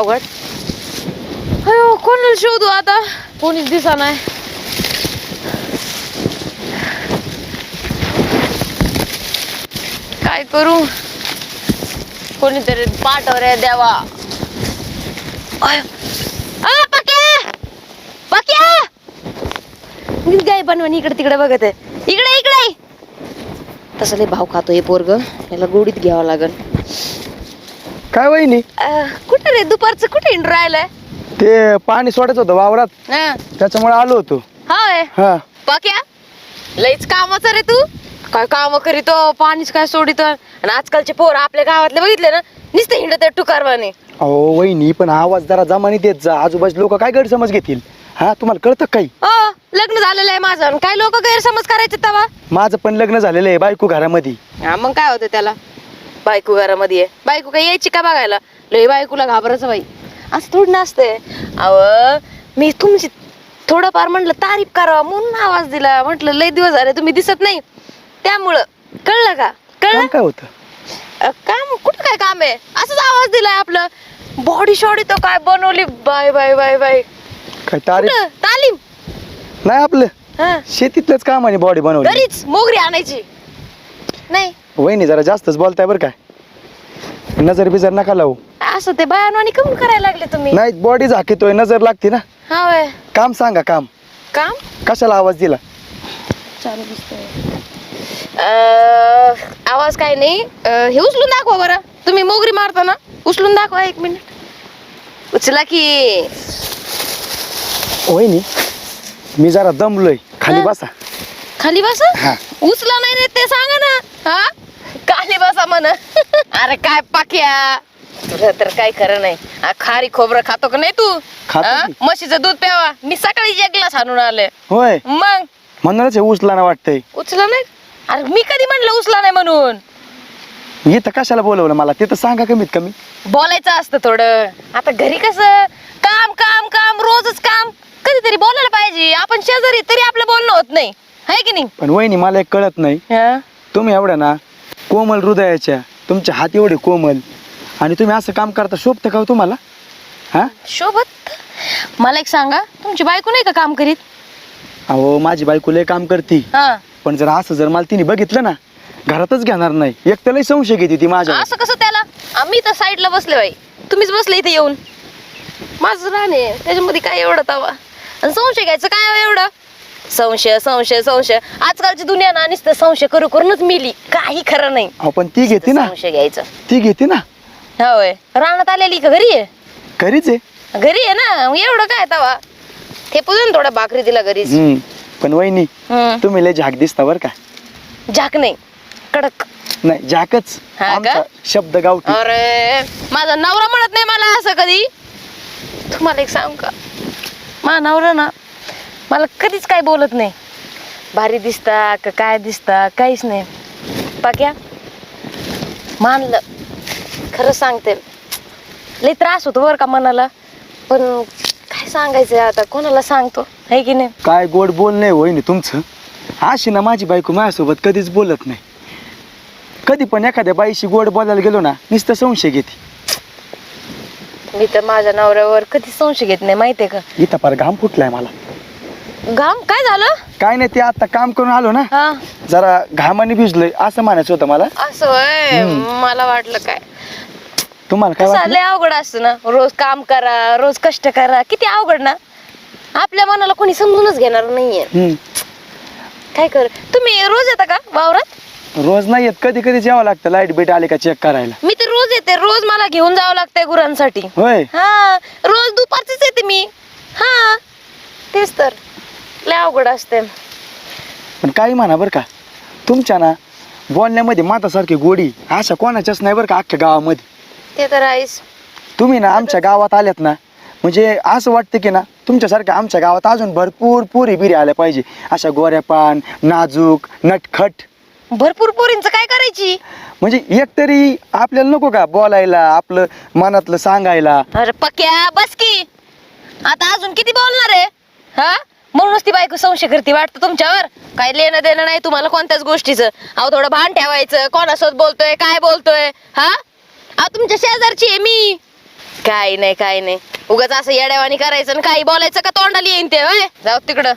अवघड. अयो कोणाला शोधू आता? कोणीच दिसा नाही. काय करू? कोणीतरी पाठव रे देवा. अय. आ, मी काय बनवून इकडे तिकडे बघत आहे. इकडे इकडे! तसं लय भाव खातो हे पोरग. याला गोडीत घ्यावं लागल. काय वहिनी? कुठं रे? दुपारचं कुठे इंड राहिलंय? ते पाणी सोडायचं होतं वावरात. हा. त्याच्यामुळे आलो होतो. होय? हा. पक्या लईच कामाचा रे तू. काय काम करीतो? पाणीच काय सोडित? आणि आजकालचे पोर आपल्या गावातले बघितले ना नुसते हिंडत टुकारवाने. अहो वहिनी पण आवाज जरा जमानी देत जा. आजूबाजू लोक काय गैरसमज घेतील? हा तुम्हाला कळतं काही? हो लग्न झालेलं आहे माझं. आणि काय लोक गैरसमज करायचे तवा. माझं पण लग्न झालेलं आहे बायको घरामध्ये. हा मग काय होतं त्याला? बायको घरामध्ये आहे. बायको काय यायची का बघायला? लय बायकोला घाबरायचं बाई. असं थोडं नसते अव मी तुमची थोडंफार म्हटलं तारीफ करावा म्हणून आवाज दिला. म्हटलं लय दिवस झाले तुम्ही दिसत नाही. त्यामुळं कळलं का? कळलं? काय होतं? अ, काम कुठं काय काम आहे? असंच आवाज दिलाय आपलं. बॉडी शॉडी तो काय बनवली? Bye bye bye bye. काय तारीफ? कुठं? तालीम? नाही आपलं. हा. शेतीतलंच काम आणि बॉडी बनवली. घरीच मोगरी आणायची. नाही. वहिनी जरा जास्तच बोलताय बरं काय नजर बिजर नका लावू. असं ते बयानवाणी कमी करायला लागले तुम्ही. नाही बॉडी झाकीतोय नजर लागते ना. हा वय काम सांगा काम. काम? कशाला आवाज दिला? चालू दिसतंय. आवाज काय नाही. अं, हे उचलून दाखवा बरं. तुम्ही मोगरी मारता ना उचलून दाखवा एक मिनिट. उचला की. वहिनी मी जरा दमलोय. खाली. बसा. खाली बसा? हा. उचला नाही ते सांगा ना. हा? खाली बसा म्हण. अरे काय पाक्या? तुला तर काय खरं नाही. आ, खारी खोबरं खातो का नाही तू? खातो हा? की. म्हशीचं दूध प्यावा. मी सकाळी एक ग्लास आणून आले. होय. मग? म्हणूनच हे उचला ना वाटतंय. उचला नाही? अरे मी कधी म्हणलं उचला नाही म्हणून? इथं कशाला बोलवलं मला? ते तर सांगा कमीत कमी. बोलायचं असतं थोडं. आता घरी कसं? काम काम काम रोजच काम. कधीतरी बोलायला पाहिजे. आपण शेजारी तरी आपलं बोलणं होत नाही. आहे की नाही? पण वहिनी मला एक कळत नाही. हा? तुम्ही एवढ्या ना कोमल हृदयाच्या. तुमचे हात एवढे कोमल. आणि तुम्ही असं काम करता शोभतं का हो तुम्हाला? हा? शोभत? मला एक सांगा तुमची बायको नाही का काम करीत? अहो माझी बायको लय काम करती. हा. पण जर असं जर मला तिने बघितलं ना घरातच घेणार नाही. एक तर लय संशय घेते ती माझ्या असं कसं त्याला? आम्ही तर साईडला बसले बाई. तुम्हीच बसले इथे येऊन. माझं राहणे त्याच्यामध्ये काय एवढं तवा? आणि संशय घ्यायचं काय हो एवढं? संशय संशय संशय. आजकालची दुनिया ना नुसतं संशय करू करूनच मिली. काही खरं नाही. अहो पण ती घेते ना. संशय घ्यायचं. ती घेते ना. होय. रानात आलेली का घरी आहे? घरीच आहे. घरी आहे ना? मग एवढं काय तवा? ते पुजून थोडा भाकरी दिला घरीच. हम्म. पण वहिनी हम्म. तुम्ही लय झाक दिसता बरं का? झाक नाही. कडक. नाही झाकच. हा का? आमचा शब्द गावठी. अरे माझा नवरा म्हणत नाही मला असं कधी. तुम्हाला एक सांग का? माझा नवरा ना मला कधीच काय बोलत नाही. भारी दिसता का काय दिसता? काहीच नाही. पाक्या मानलं. खरं सांगते. लई त्रास होतो बरं का मनाला. पण काय सांगायचं आता? कोणाला सांगतो? है की नाही? काय गोड बोल नाही वहिनी तुमचं. अशी ना माझी बायको माझ्यासोबत कधीच बोलत नाही. कधी पण एखाद्या बाईशी गोड बोलायला गेलो ना नुसतं संशय घेते. मी तर माझ्या नवऱ्यावर कधीच संशय घेत नाही माहितीये का? इथं फार घाम फुटलाय मला. घाम काय झालं? काय नाही ते आता काम करून आलो ना. हा. जरा घामाने भिजलोय असं म्हणायचं होतं मला. असं होय? मला वाटलं काय. तुम्हाला काय कसं वाटलं? लय अवघड असतं ना. रोज काम करा रोज कष्ट करा. किती अवघड ना. आपल्या मनाला कोणी समजूनच घेणार नाहीये. हम्म. काय कर तुम्ही रोज येता का वावरात? रोज नाही येत कधी कधी यावं लागतं. लाइट बीट आले का चेक करायला. मी तर रोज येते रोज मला घेऊन जावं लागतंय गुरांसाठी. होय. हा रोज दुपारचीच येते मी. हा. अवघड असते. पण काही म्हणा बरं का तुमच्या ना बोलण्यामध्ये मातासारखी गोडी अशा कोणाच्याच नाही बरं का अख्ख्या गावामध्ये. ते तर आहेच. तुम्ही ना आमच्या गावात आल्यात ना म्हणजे असं वाटतं की ना तुमच्यासारख्या आमच्या गावात अजून भरपूर पुरी बिरी आल्या पाहिजे. अशा गोऱ्या पान नाजूक नटखट. भरपूर पोरींचं काय करायची? म्हणजे एकतरी आपल्याला नको का बोलायला आपलं मनातलं सांगायला? अरे पक्या बस की. आता अजून किती बोलणार आहे? हा? म्हणूनच ती बायको संशय करते वाटतं तुमच्यावर. काय लेणं देणं नाही तुम्हाला कोणत्याच गोष्टीचं. अहो थोडं भान ठेवायचं. कोणासोबत बोलतोय काय बोलतोय? हा? अहो तुमच्या शेजारची आहे मी. काय नाही काय नाही. उगाच असं येड्यावानी करायचं आणि काही बोलायचं का तोंडाला येईन ते होय? जाऊ तिकडं.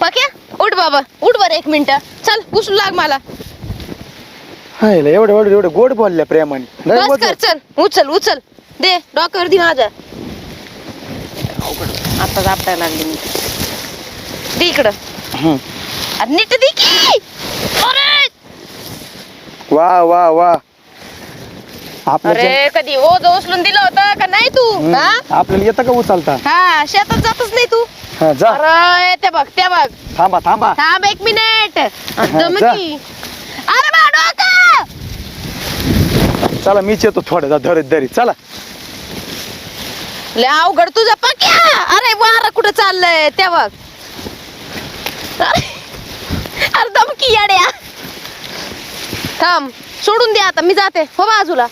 पक्या उठ बाबा. उठ बरं एक मिनिट. चल उचलू लाग मला. एवढं एवढं एवढं गोड बोलल्या प्रेमाने. लय बस वजन. कर चल. उचल उचल. दे डॉक्टर दे माझ्या. आता जापटायला लागली मी. दे इकडं. नीट दे की. अरे. वा वा वा. आपलं जे- अरे कधी ओझ उचलून दिलं होतं का नाही तू. हा? आपल्याला येतं का उचलता? हा शेतात जातच नाही तू. हा, जा. अरे ते बघ ते बघ. थांबा थांबा. थांब एक मिनिट. जा. अरे बा डोकं. चला मीच येतो थोडं जा धरीत धरीत. चला. लय अवघड तुझा. पक्या. अरे वारा कुठं चाललंय? ते बघ. अरे दमकी याड्या. थांब सोडून दे आता मी जाते. हो बाजूला